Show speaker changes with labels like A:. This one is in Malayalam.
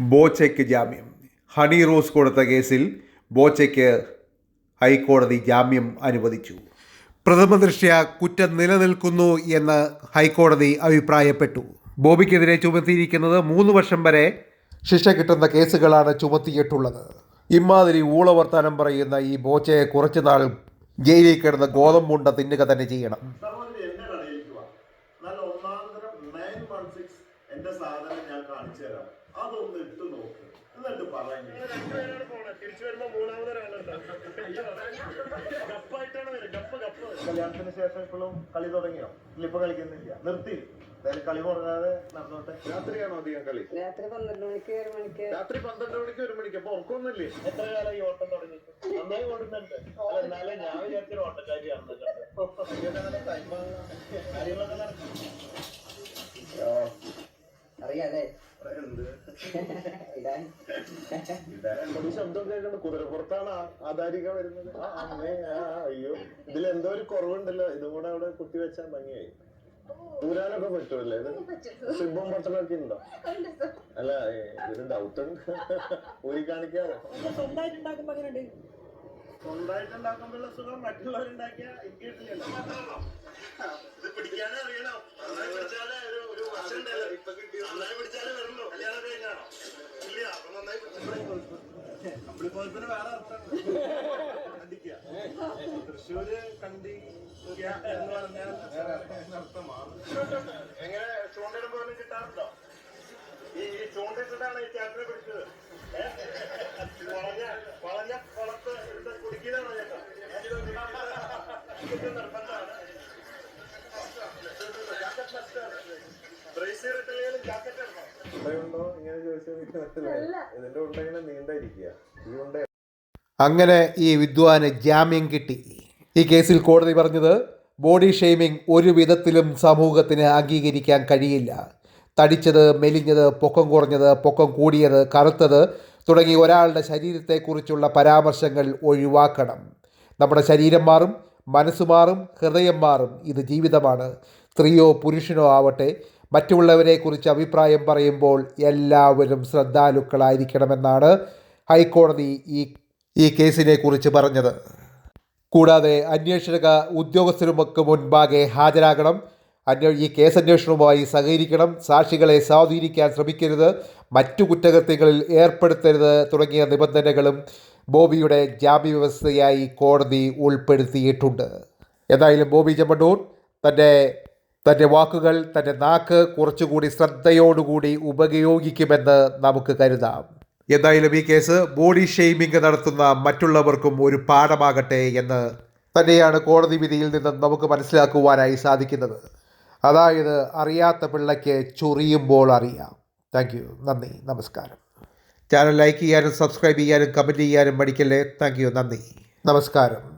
A: ബോച്ചയ്ക്ക് ജാമ്യം. ഹണി റോസ് കൊടുത്ത കേസിൽ ബോച്ചയ്ക്ക് ഹൈക്കോടതി ജാമ്യം അനുവദിച്ചു. പ്രഥമ ദൃഷ്ട്യ കുറ്റം നിലനിൽക്കുന്നു എന്ന് ഹൈക്കോടതി അഭിപ്രായപ്പെട്ടു. ബോബിക്കെതിരെ ചുമത്തിയിരിക്കുന്നത് മൂന്ന് വർഷം വരെ ശിക്ഷ കിട്ടുന്ന കേസുകളാണ് ചുമത്തിയിട്ടുള്ളത്. ഇമാതിരി ഊളവർത്താനം പറയുന്ന ഈ ബോച്ചയെ കുറച്ചുനാൾ ജയിലിൽ കിടന്ന് ഗോതമ്പുണ്ട തിന്നുക തന്നെ ചെയ്യണം.
B: എന്റെ സാധനം ഞാൻ കാണിച്ചു തരാം അതൊന്ന് ഇട്ട് നോക്ക്. എന്നിട്ട് പറയുന്നു തിരിച്ചു വരുമ്പോ കല്യാണത്തിന് ശേഷം ഇപ്പോഴും കളി തുടങ്ങിയോ? ഇപ്പൊ കളിക്കുന്നില്ല. നിർത്തി. കളി തുടങ്ങാതെ നടന്നോട്ടെ. രാത്രിയാണോ അധികം കളി?
C: രാത്രി പന്ത്രണ്ട് മണിക്ക് ഒരു മണിക്ക്.
B: രാത്രി പന്ത്രണ്ട് മണിക്ക് ഒരു മണിക്ക്. അപ്പൊ ഉറക്കൊന്നുമില്ലേ? എത്ര കാലം ഈ ഓട്ടം തുടങ്ങി നന്നായി ഓടുന്നുണ്ട്. എന്നാലേ ഞാൻ വിചാരിച്ചൊരു ഓട്ടക്കാരിയാണെന്ന് കാര്യങ്ങളൊക്കെ നടക്കും. ഈ ശബ്ദം കേൾക്കണം കുതിരപ്പുറത്താണ് ആധാരിക വരുന്നത്. ആ അമ്മേ ആ അയ്യോ. ഇതിൽ എന്തോ ഒരു കുറവുണ്ടല്ലോ. ഇതും കൂടെ അവിടെ കുത്തി വെച്ചാൽ ഭംഗിയായി. ഊരാനൊക്കെ പറ്റുമല്ലേ ഇത്? സിബും പട്ടണമൊക്കെ ഉണ്ടോ? അല്ല ഒരു ഡൗട്ട് ഉണ്ട് ഊരി കാണിക്കാമോ സ്വന്തമായിട്ടുണ്ടാക്കുമ്പോഴുള്ള സുഖം മറ്റുള്ളവരുണ്ടാക്കിയ എനിക്ക് കിട്ടില്ലല്ലോ. ഇത് പിടിക്കാനേ അറിയണം പിടിച്ചാലേ ഒരു ഒരു വശം ഉണ്ടല്ലോ. ഇപ്പൊ കിട്ടി പിടിച്ചാലേ കമ്പിളിപ്പോയത്തിന് വേറെ അർത്ഥം കണ്ടിക്കുക തൃശ്ശൂര് കണ്ടി എന്ന് പറഞ്ഞാൽ അർത്ഥമാണ് എങ്ങനെ ചൂണ്ടിടുമ്പോ പോലെ കിട്ടാറുണ്ടോ ഈ ചൂണ്ടിട്ടിട്ടാണ് ഈ ചേട്ടനെ പിടിച്ചത്? വളഞ്ഞ വളഞ്ഞ കുളത്ത് കുടിക്കലാണോ ചേട്ടാ ഉണ്ടോ? ഇങ്ങനെ ചോദിച്ചാൽ ഇതിന്റെ ഉണ്ട ഇങ്ങനെ നീണ്ടായിരിക്കുക ഇതുകൊണ്ട്
A: അങ്ങനെ ഈ വിദ്വാന് ജാമ്യം കിട്ടി. ഈ കേസിൽ കോടതി പറഞ്ഞത് ബോഡി ഷെയ്മിംഗ് ഒരു വിധത്തിലും സമൂഹത്തിന് അംഗീകരിക്കാൻ കഴിയില്ല. തടിച്ചത് മെലിഞ്ഞത് പൊക്കം കുറഞ്ഞത് പൊക്കം കൂടിയത് കറുത്തത് തുടങ്ങി ഒരാളുടെ ശരീരത്തെക്കുറിച്ചുള്ള പരാമർശങ്ങൾ ഒഴിവാക്കണം. നമ്മുടെ ശരീരം മാറും മനസ്സ് മാറും ഹൃദയം മാറും. ഇത് ജീവിതമാണ്. സ്ത്രീയോ പുരുഷനോ ആവട്ടെ മറ്റുള്ളവരെക്കുറിച്ച് അഭിപ്രായം പറയുമ്പോൾ എല്ലാവരും ശ്രദ്ധാലുക്കളായിരിക്കണമെന്നാണ് ഹൈക്കോടതി ഈ ഈ കേസിനെ കുറിച്ച് പറഞ്ഞത്. കൂടാതെ അന്വേഷക ഉദ്യോഗസ്ഥരുമൊക്കെ മുൻപാകെ ഹാജരാകണം. അന്വ ഈ കേസ് അന്വേഷണവുമായി സഹകരിക്കണം. സാക്ഷികളെ സ്വാധീനിക്കാൻ ശ്രമിക്കരുത്. മറ്റു കുറ്റകൃത്യങ്ങളിൽ ഏർപ്പെടുത്തരുത് തുടങ്ങിയ നിബന്ധനകളും ബോബിയുടെ ജാമ്യവ്യവസ്ഥയായി കോടതി ഉൾപ്പെടുത്തിയിട്ടുണ്ട്. എന്തായാലും ബോബി ചെമ്മണ്ണൂർ തന്റെ തന്റെ വാക്കുകൾ തന്റെ നാക്ക് കുറച്ചുകൂടി ശ്രദ്ധയോടുകൂടി ഉപയോഗിക്കുമെന്ന് നമുക്ക് കരുതാം. എന്തായാലും ഈ കേസ് ബോഡി ഷെയ്മിംഗ് നടത്തുന്ന മറ്റുള്ളവർക്കും ഒരു പാഠമാകട്ടെ എന്ന് തന്നെയാണ് കോടതി വിധിയിൽ നിന്ന് നമുക്ക് മനസ്സിലാക്കുവാനായി സാധിക്കുന്നത്. അതായത് അറിയാത്ത പിള്ളയ്ക്ക് ചൊറിയുമ്പോൾ അറിയാം. താങ്ക് യു നന്ദി. നമസ്കാരം. ചാനൽ ലൈക്ക് ചെയ്യാനും സബ്സ്ക്രൈബ് ചെയ്യാനും കമന്റ് ചെയ്യാനും മടിക്കല്ലേ. താങ്ക് യു നന്ദി. നമസ്കാരം.